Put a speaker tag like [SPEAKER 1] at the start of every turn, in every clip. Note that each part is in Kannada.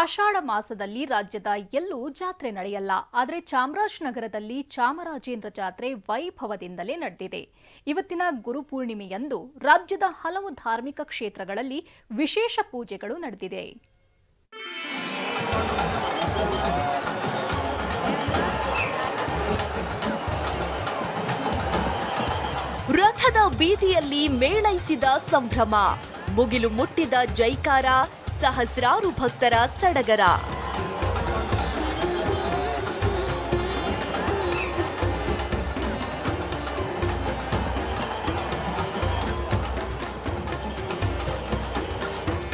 [SPEAKER 1] ಆಷಾಢ ಮಾಸದಲ್ಲಿ ರಾಜ್ಯದ ಎಲ್ಲೂ ಜಾತ್ರೆ ನಡೆಯಲ್ಲ. ಆದರೆ ಚಾಮರಾಜನಗರದಲ್ಲಿ ಚಾಮರಾಜೇಂದ್ರ ಜಾತ್ರೆ ವೈಭವದಿಂದಲೇ ನಡೆದಿದೆ. ಇವತ್ತಿನ ಗುರುಪೂರ್ಣಿಮೆಯಂದು ರಾಜ್ಯದ ಹಲವು ಧಾರ್ಮಿಕ ಕ್ಷೇತ್ರಗಳಲ್ಲಿ ವಿಶೇಷ ಪೂಜೆಗಳು ನಡೆದಿದೆ.
[SPEAKER 2] ರಥದ ಬೀದಿಯಲ್ಲಿ ಮೇಳೈಸಿದ ಸಂಭ್ರಮ. ಮುಗಿಲು ಮುಟ್ಟಿದ ಜೈಕಾರ ಸಹಸ್ರಾರು ಭಕ್ತರ ಸಡಗರ.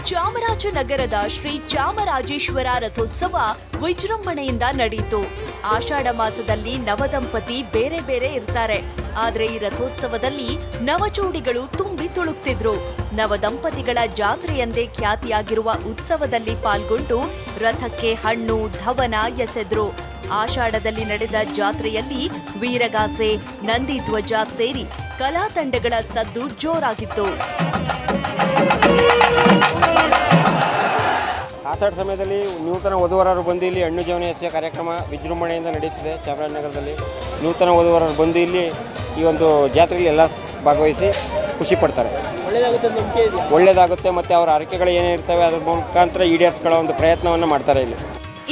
[SPEAKER 2] ಚಾಮರಾಜನಗರದ ಶ್ರೀ ಚಾಮರಾಜೇಶ್ವರ ರಥೋತ್ಸವ ವಿಜೃಂಭಣೆಯಿಂದ ನಡೆಯಿತು. ಆಷಾಢ ಮಾಸದಲ್ಲಿ ನವದಂಪತಿ ಬೇರೆ ಬೇರೆ ಇರ್ತಾರೆ. ಆದ್ರೆ ಈ ರಥೋತ್ಸವದಲ್ಲಿ ನವಜೋಡಿಗಳು ತುಂಬಿ ತುಳುಕ್ತಿದ್ರು. ನವದಂಪತಿಗಳ ಜಾತ್ರೆಯಂದೇ ಖ್ಯಾತಿಯಾಗಿರುವ ಉತ್ಸವದಲ್ಲಿ ಪಾಲ್ಗೊಂಡು ರಥಕ್ಕೆ ಹಣ್ಣು, ಧವನ ಎಸೆದ್ರು. ಆಷಾಢದಲ್ಲಿ ನಡೆದ ಜಾತ್ರೆಯಲ್ಲಿ ವೀರಗಾಸೆ ನಂದಿಧ್ವಜ ಸೇರಿ ಕಲಾ ತಂಡಗಳ ಸದ್ದು ಜೋರಾಗಿತ್ತು.
[SPEAKER 3] ಆಷಾಢ ಸಮಯದಲ್ಲಿ ನೂತನ ವಧುವರರು ಬಂದು ಇಲ್ಲಿ ಹಣ್ಣು ಜೀವನ ಎಸೆಯ ಕಾರ್ಯಕ್ರಮ ವಿಜೃಂಭಣೆಯಿಂದ ನಡೆಯುತ್ತಿದೆ ಚಾಮರಾಜನಗರದಲ್ಲಿ. ನೂತನ ವಧುವರರು ಬಂದು ಇಲ್ಲಿ ಈ ಒಂದು ಜಾತ್ರೆಯಲ್ಲಿ ಎಲ್ಲ ಭಾಗವಹಿಸಿ ಖುಷಿ ಪಡ್ತಾರೆ. ಒಳ್ಳೆಯದಾಗುತ್ತೆ ಮತ್ತು ಅವರ ಹರಕೆಗಳು ಏನೇ ಇರ್ತವೆ ಅದ್ರ ಮುಖಾಂತರ ಈಡೇರಿಸ್ಕೊಳ್ಳೋ ಒಂದು ಪ್ರಯತ್ನವನ್ನು ಮಾಡ್ತಾರೆ ಇಲ್ಲಿ.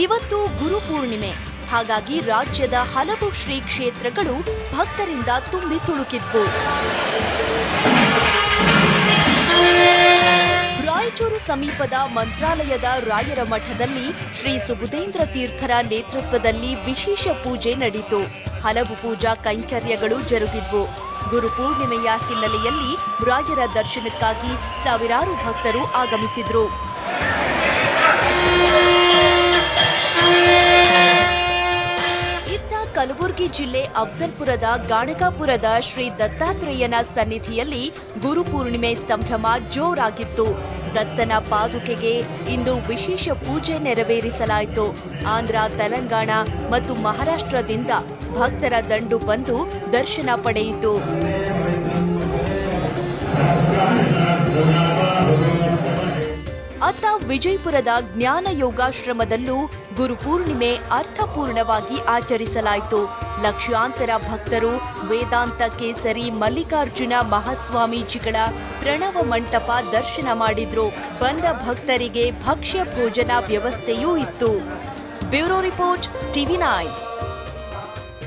[SPEAKER 2] ಇವತ್ತು ಗುರು ಪೂರ್ಣಿಮೆ. ಹಾಗಾಗಿ ರಾಜ್ಯದ ಹಲವು ಶ್ರೀ ಕ್ಷೇತ್ರಗಳು ಭಕ್ತರಿಂದ ತುಂಬಿ ತುಳುಕಿದ್ವು. ಸಮೀಪದ ಮಂತ್ರಾಲಯದ ರಾಯರ ಮಠದಲ್ಲಿ ಶ್ರೀ ಸುಬುಧೇಂದ್ರ ತೀರ್ಥರ ನೇತೃತ್ವದಲ್ಲಿ ವಿಶೇಷ ಪೂಜೆ ನಡೆಯಿತು ಹಲವು ಪೂಜಾ ಕೈಂಕರ್ಯಗಳು ಜರುಗಿದ್ವು. ಗುರುಪೂರ್ಣಿಮೆಯ ಹಿನ್ನೆಲೆಯಲ್ಲಿ ರಾಯರ ದರ್ಶನಕ್ಕಾಗಿ ಸಾವಿರಾರು ಭಕ್ತರು ಆಗಮಿಸಿದ್ರು. ಇತ್ತ ಕಲಬುರಗಿ ಜಿಲ್ಲೆ ಅಫ್ಜಲ್ಪುರದ ಗಾಣಗಾಪುರದ ಶ್ರೀ ದತ್ತಾತ್ರೇಯನ ಸನ್ನಿಧಿಯಲ್ಲಿ ಗುರುಪೂರ್ಣಿಮೆ ಸಂಭ್ರಮ ಜೋರಾಗಿತ್ತು. ದತ್ತನ ಪಾದುಕೆಗೆ ಇಂದು ವಿಶೇಷ ಪೂಜೆ ನೆರವೇರಿಸಲಾಯಿತು. ಆಂಧ್ರ, ತೆಲಂಗಾಣ ಮತ್ತು ಮಹಾರಾಷ್ಟ್ರದಿಂದ ಭಕ್ತರ ದಂಡು ಬಂದು ದರ್ಶನ ಪಡೆಯಿತು. ಅತ್ತ ವಿಜಯಪುರದ ಜ್ಞಾನ ಯೋಗಾಶ್ರಮದಲ್ಲೂ ಗುರುಪೂರ್ಣಿಮೆ ಅರ್ಥಪೂರ್ಣವಾಗಿ ಆಚರಿಸಲಾಯಿತು. ಲಕ್ಷಾಂತರ ಭಕ್ತರು ವೇದಾಂತ ಕೇಸರಿ ಮಲ್ಲಿಕಾರ್ಜುನ ಮಹಾಸ್ವಾಮೀಜಿಗಳ ಪ್ರಣವ ಮಂಟಪ ದರ್ಶನ ಮಾಡಿದ್ರು. ಬಂದ ಭಕ್ತರಿಗೆ ಭಕ್ಷ್ಯ ಭೋಜನ ವ್ಯವಸ್ಥೆಯೂ ಇತ್ತು. Bureau report TV nine.